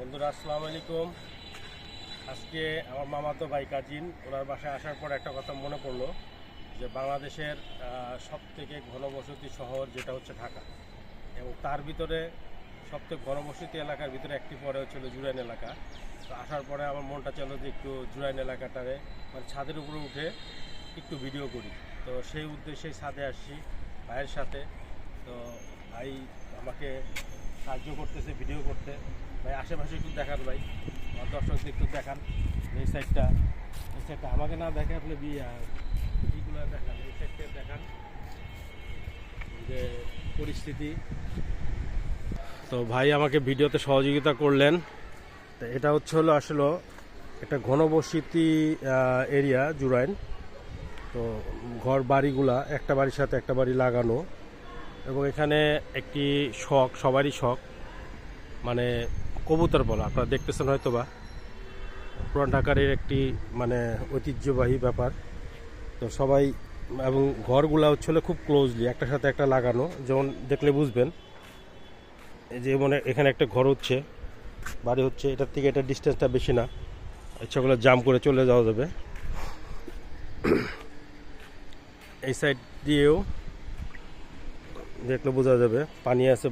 বন্ধুরা, আসসালামু আলাইকুম। আজকে আমার মামাতো ভাই কাজিন, ওনার বাসায় আসার পর একটা কথা মনে পড়ল, যে বাংলাদেশের সব থেকে ঘনবসতি শহর যেটা হচ্ছে ঢাকা। এবং তার ভিতরে সব থেকে ঘনবসতি এলাকার ভিতরে একটি পরে হচ্ছিল জুরাইন এলাকা। তো আসার পরে আমার মনটা চলো যে একটু জুরাইন এলাকাটারে মানে ছাদের উপরে উঠে একটু ভিডিও করি। তো সেই উদ্দেশ্যেই ছাদে আসছি ভাইয়ের সাথে। তো ভাই আমাকে সাহায্য করতেছে ভিডিও করতে। আশেপাশে একটু দেখান ভাই। আমার দর্শকদের একটু দেখান এই সাইডটা এই সাইডটা আমাকে না দেখে আপনি বিয়ে দেখান, এই সাইডটা দেখান। যে পরিস্থিতি। তো ভাই আমাকে ভিডিওতে সহযোগিতা করলেন। তো এটা হচ্ছে হলো আসলে একটা ঘনবসতি এরিয়া জুরাইন। তো ঘর বাড়িগুলা, একটা বাড়ির সাথে একটা বাড়ি লাগানো। এবং এখানে একটি শখ, সবারই শখ। মানে কবুতর বলা, আপনারা দেখতেছেন হয়তো বা পুরান ঢাকারের একটি মানে ঐতিহ্যবাহী ব্যাপার। তো সবাই, এবং ঘরগুলা হচ্ছে খুব ক্লোজলি একটার সাথে একটা লাগানো। যেমন দেখলে বুঝবেন, যে মানে এখানে একটা ঘর হচ্ছে, বাড়ি হচ্ছে, এটার থেকে এটা ডিস্টেন্সটা বেশি না। ইচ্ছাগুলো জাম করে চলে যাওয়া যাবে। এই সাইড দিয়েও দেখলে বোঝা যাবে, পানি আছে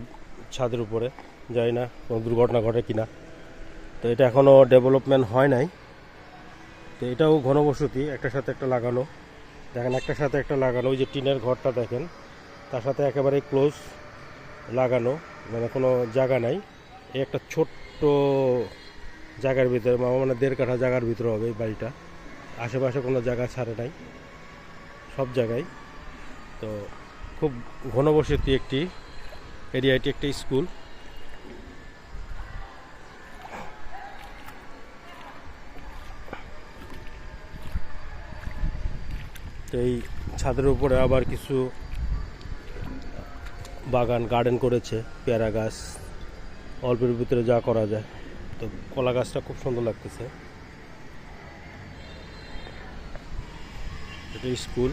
ছাদের উপরে। জানি না কোনো দুর্ঘটনা ঘটে কি না তো এটা এখনও ডেভেলপমেন্ট হয় নাই। তো এটাও ঘনবসতি, একটার সাথে একটা লাগানো। দেখেন, একটার সাথে একটা লাগানো, ওই যে টিনের ঘরটা দেখেন, তার সাথে একেবারে ক্লোজ লাগানো মানে কোনো জায়গা নাই। এই একটা ছোট্ট জায়গার ভিতরে মানে দেড় কাঠা জায়গার ভিতরে হবে এই বাড়িটা। আশেপাশে কোনো জায়গা ছাড়ে নাই, সব জায়গায়। তো খুব ঘনবসতি একটি এরিয়া এটি একটি স্কুল। এই ছাদের উপরে আবার কিছু বাগান গার্ডেন করেছে, পেয়ারা গাছ। অল্পের ভিতরে যা করা যায়। তো কলা গাছটা খুব সুন্দর লাগতেছে। এটা স্কুল।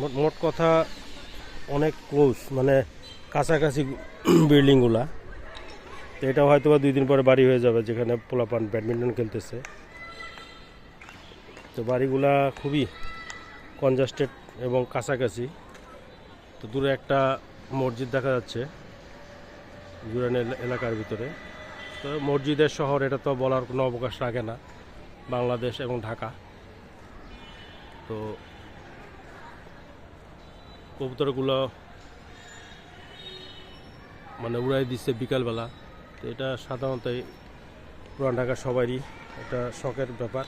মোট মোট কথা অনেক ক্লোজ মানে কাছাকাছি বিল্ডিংগুলা তো এটা হয়তো বা দুই দিন পরে বাড়ি হয়ে যাবে, যেখানে পোলাপান ব্যাডমিন্টন খেলতেছে। তো বাড়িগুলা খুবই কনজাস্টেড এবং কাছাকাছি। তো দূরে একটা মসজিদ দেখা যাচ্ছে জুরান এলাকার ভিতরে। তো মসজিদের শহর, এটা তো বলার কোনো অবকাশ রাখে না, বাংলাদেশ এবং ঢাকা। তো কবুতরগুলো মানে উড়াই দিচ্ছে বিকালবেলা। তো এটা সাধারণত পুরান ঢাকার সবারই একটা শখের ব্যাপার।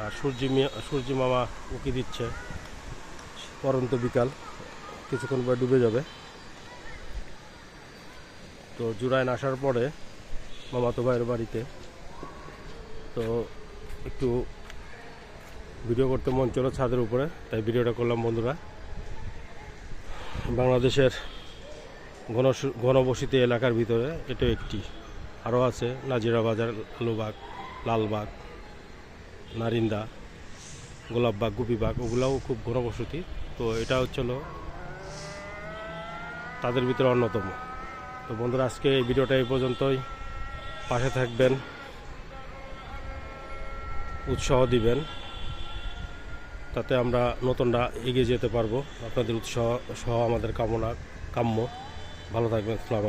আর সূর্যি সূর্যি মামা উকি দিচ্ছে পরন্ত বিকাল, কিছুক্ষণ পর ডুবে যাবে। তো জুরাইন আসার পরে মামাতো ভাইয়ের বাড়িতে। তো একটু ভিডিও করতে মন চলো ছাদের উপরে, তাই ভিডিওটা করলাম বন্ধুরা। বাংলাদেশের ঘন ঘনবসতি এলাকার ভিতরে এটাও একটি। আরও আছে নাজিরা বাজার আলুবাগ, লালবাগ, নারিন্দা, গোলাপবাগ, গুপিবাগ, ওগুলাও খুব ঘনবসতি। তো এটা হচ্ছিল তাদের ভিতরে অন্যতম। তো বন্ধুরা, আজকে এই ভিডিওটা এই পর্যন্তই। পাশে থাকবেন, উৎসাহ দিবেন, তাতে আমরা নতুনরা এগিয়ে যেতে পারব। আপনাদের উৎসাহ সহ আমাদের কামনা, কাম্য। ভালো থাকবেন আসসালামু